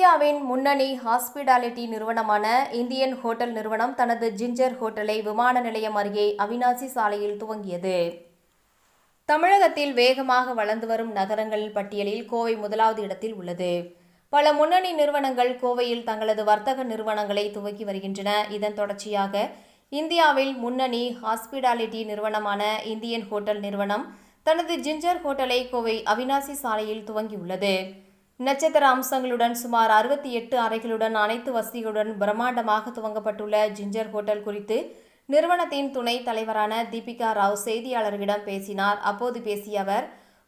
இந்தியாவின் முன்னணி ஹாஸ்பிடாலிட்டி நிறுவனமான இந்தியன் ஹோட்டல் நிறுவனம் தனது ஜிஞ்சர் ஹோட்டலை விமான நிலையம் அருகே அவினாசி சாலையில் துவங்கியது. தமிழகத்தில் வேகமாக வளர்ந்து வரும் நகரங்களின் பட்டியலில் கோவை முதலாவது இடத்தில் உள்ளது. பல முன்னணி நிறுவனங்கள் கோவையில் தங்களது வர்த்தக நிறுவனங்களை துவக்கி வருகின்றன. இதன் தொடர்ச்சியாக இந்தியாவில் முன்னணி ஹாஸ்பிடாலிட்டி நிறுவனமான இந்தியன் ஹோட்டல் நிறுவனம் தனது ஜிஞ்சர் ஹோட்டலை கோவை அவினாசி சாலையில் துவங்கியுள்ளது. நட்சத்திர அம்சங்களுடன் சுமார் அறுபத்தி எட்டு அறைகளுடன் அனைத்து வசதிகளுடன் பிரம்மாண்டமாக துவங்கப்பட்டுள்ள ஜிஞ்சர் ஹோட்டல் குறித்து நிறுவனத்தின் துணை தலைவரான தீபிகா ராவ் செய்தியாளர்களிடம் பேசினார். அப்போது பேசிய அவர்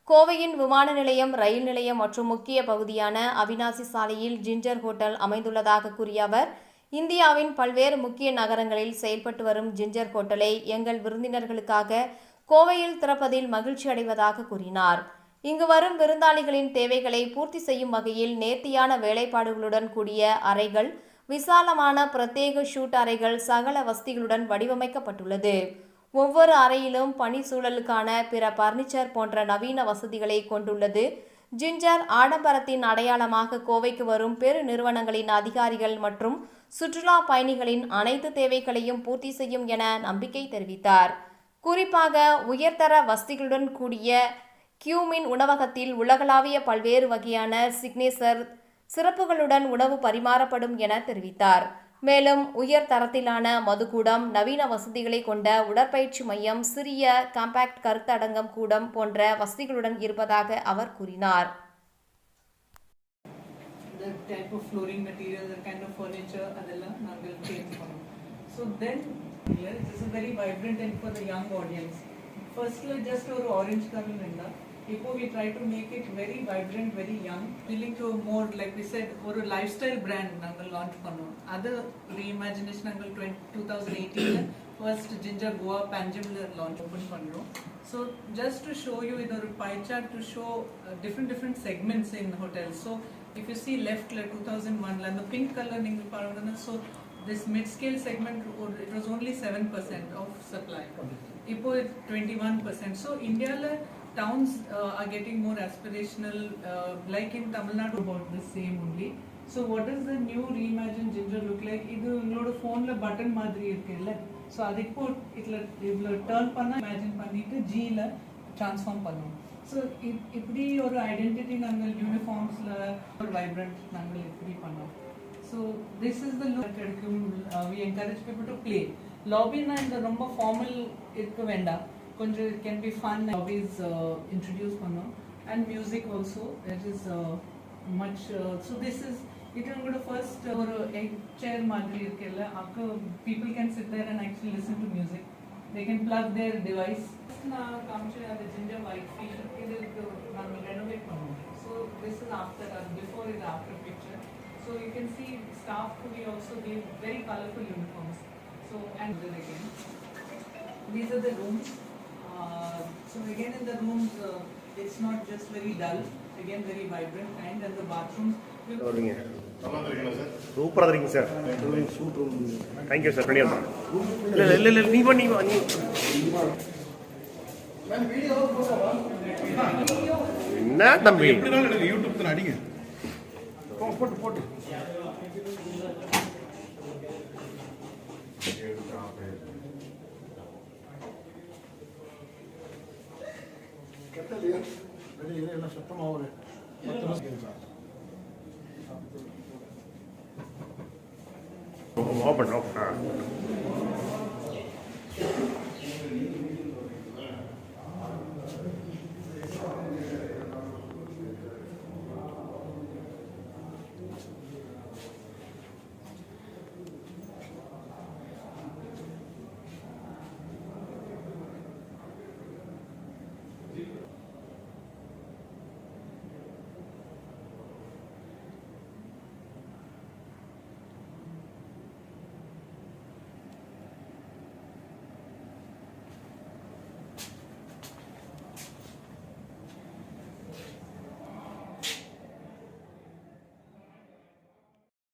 கோவையின் விமான நிலையம் ரயில் நிலையம் மற்றும் முக்கிய பகுதியான அவினாசி சாலையில் ஜிஞ்சர் ஹோட்டல் அமைந்துள்ளதாக கூறிய அவர் இந்தியாவின் பல்வேறு முக்கிய நகரங்களில் செயல்பட்டு வரும் ஜிஞ்சர் ஹோட்டலை எங்கள் விருந்தினர்களுக்காக கோவையில் திறப்பதில் மகிழ்ச்சி அடைவதாக கூறினார். இங்கு வரும் விருந்தாளிகளின் தேவைகளை பூர்த்தி செய்யும் வகையில் நேர்த்தியான வேலைப்பாடுகளுடன் கூடிய அறைகள் விசாலமான பிரத்யேக ஷூட் அறைகள் சகல வசதிகளுடன் வடிவமைக்கப்பட்டுள்ளது. ஒவ்வொரு அறையிலும் பணி சூழலுக்கான பிற பர்னிச்சர் போன்ற நவீன வசதிகளை கொண்டுள்ளது. ஜிஞ்சர் ஆடம்பரத்தின் அடையாளமாக கோவைக்கு வரும் பெரு நிறுவனங்களின் அதிகாரிகள் மற்றும் சுற்றுலா பயணிகளின் அனைத்து தேவைகளையும் பூர்த்தி செய்யும் என நம்பிக்கை தெரிவித்தார். குறிப்பாக உயர்தர வசதிகளுடன் கூடிய கியூமின் உணவகத்தில் உலகளாவிய பல்வேறு வகையான சிக்னேச்சர் சிறப்புகளுடன் உணவு பரிமாறப்படும் என தெரிவித்தார். மேலும் உயர் தரத்திலான மதுக்கூடம் நவீன வசதிகளை கொண்ட உடற்பயிற்சி மையம் சிறிய காம்பாக்ட் கருத்தடங்கம் கூடம் போன்ற வசதிகளுடன் இருப்பதாக அவர் கூறினார். ஒரு ஆரஞ்சு கலர் இருந்தா இப்போ we try to make it very vibrant very young feeling to more like we said ஒரு lifestyle brand நாங்கள் launch பண்ணோம் அது reimagination நாங்கள் 2018 first ginger Goa பேஞ்சம்ல launch open பண்றோம் so just to show you இது ஒரு pie chart to show different different segments in hotel so if you see லெஃப்ட்ல two thousand ஒன்ல அந்த பிங்க் கலர் நீங்கள் பாருங்கன்னா so This mid scale segment it was only seven percent of supply இப்போ twenty one percent so இந்தியாவில் towns uh, are getting more aspirational, uh, like in Tamil Nadu about the same only. So what does the new reimagined ginger look like? இது உங்களோட ஃபோனில் button மாதிரி இருக்குல்ல so அதுக்கு இப்போ இதில் இவ்வளோ டேர்ன் பண்ணால் இமேஜின் பண்ணிட்டு ஜியில் ட்ரான்ஸ்ஃபார்ம் பண்ணுவோம் ஸோ இப்படி ஒரு ஐடென்டிட்டி நாங்கள் யூனிஃபார்ம்ஸில் ஒரு வைப்ரண்ட் நாங்கள் இப்படி பண்ணோம் so this is the look கிடைக்கும் we encourage people to play லாபின்னா இந்த ரொம்ப ஃபார்மல் இருக்க வேண்டாம் கொஞ்சம் it can be fun lobbies introduce பண்ணோம் and music also it is much so this is இது உங்களோட ஃபர்ஸ்ட் ஒரு எக் சேர் மாதிரி இருக்குல்ல அப்போ people can sit there and actually listen to music they can plug their device நான் காமிச்ச அந்த ஜிஞ்சர் ஒயிட் ஃபீல் இது Picture so you can see staff to be also give very colourful uniforms so and again these are the rooms. Uh, so again in the rooms, uh, it's not just very dull, again very vibrant and and the bathrooms. will- வருவீங்க நல்லா இருக்கீங்களா sir சூப்பராக இருக்கீங்க sir thank you sir பண்ணிடுறேன் இல்லை இல்லை இல்லை நீ பண்ணி வா நீ என்ன தம்பி எப்படினாலும் எனக்கு யூடியூப் தான் அடிங்க போட்டு போட்டு. கெட்டலையா வெளியில எல்லாம் சுத்தமாக ஒரு பத்து நிமிஷம் ஓப்பன் ஓப்பன்